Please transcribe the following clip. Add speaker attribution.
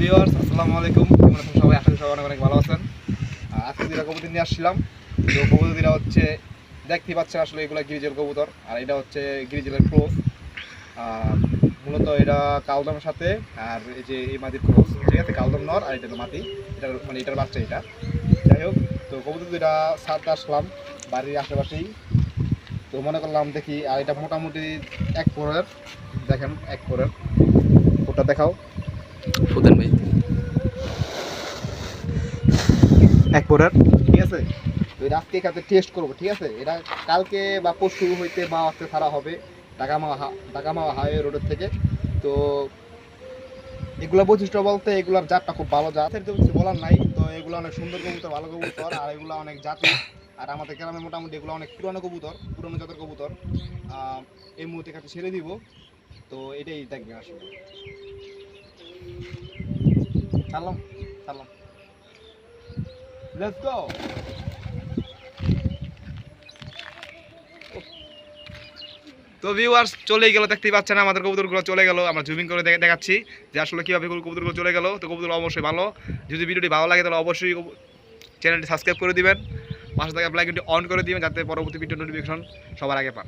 Speaker 1: Viewers, আসসালামু আলাইকুম। কেমন আছেন সবাই? আশা করি সবাই অনেক ভালো আছেন। আজকে যেটা কবুতর নিয়ে আসছিলাম, তো কবুতর দুটা হচ্ছে, দেখতেই পাচ্ছেন আসলে এগুলো গিরিজেল কবুতর, আর এটা হচ্ছে গিরিজেলের ক্রোস। মূলত এটা কালদমের সাথে, আর এই যে এই মাটির ক্রোস, ঠিক আছে? কালদম নর, আর এটা হলো মাটি। এটার মানে এটার বাচ্চা এটা। যাই হোক, তো কবুতর দুটা সাথে আসলাম, বাড়ির আশেপাশেই। তো মনে করলাম দেখি, আর এটা মোটামুটি এক পরের। দেখেন, এক পরের। ওটা দেখাও।
Speaker 2: ফুদেন
Speaker 1: এক পরের ঠিক আছে? তো এটা কাছে টেস্ট করব, ঠিক আছে? এটা কালকে বা পরশু হইতে বা আজকে ছাড়া হবে ঢাকামা ঢাকামা হাইওয়ে রোডের থেকে। তো এগুলো বৈশিষ্ট্য বলতে এগুলোর জাতটা খুব ভালো জাতের তো বলার নাই, তো এগুলো অনেক সুন্দর কবুতর, ভালো কবুতর, আর এগুলো অনেক জাতি। আর আমাদের গ্রামে মোটামুটি এগুলো অনেক পুরনো কবুতর, পুরনো জাতের কবুতর। এই মুহূর্তে কাছে ছেড়ে দিব। তো এটাই দেখবে আসলে। ছাড়লাম ছাড়লাম লেটস গো তো ভিউয়ার্স চলেই গেল, দেখতেই পাচ্ছেন, আমাদের কবুতরগুলো চলে গেল। আমরা জুমিং করে দেখে- দেখাচ্ছি যে আসলে কীভাবে কবুতরগুলো চলে গেল। তো কবুতর অবশ্যই ভালো। যদি ভিডিওটি ভালো লাগে, তাহলে অবশ্যই চ্যানেলটি সাবস্ক্রাইব করে দিবেন। পাশে থাকা ব্লাইকনটি অন করে দিবেন, যাতে পরবর্তী ভিডিও নোটিফিকেশন সবার আগে পান।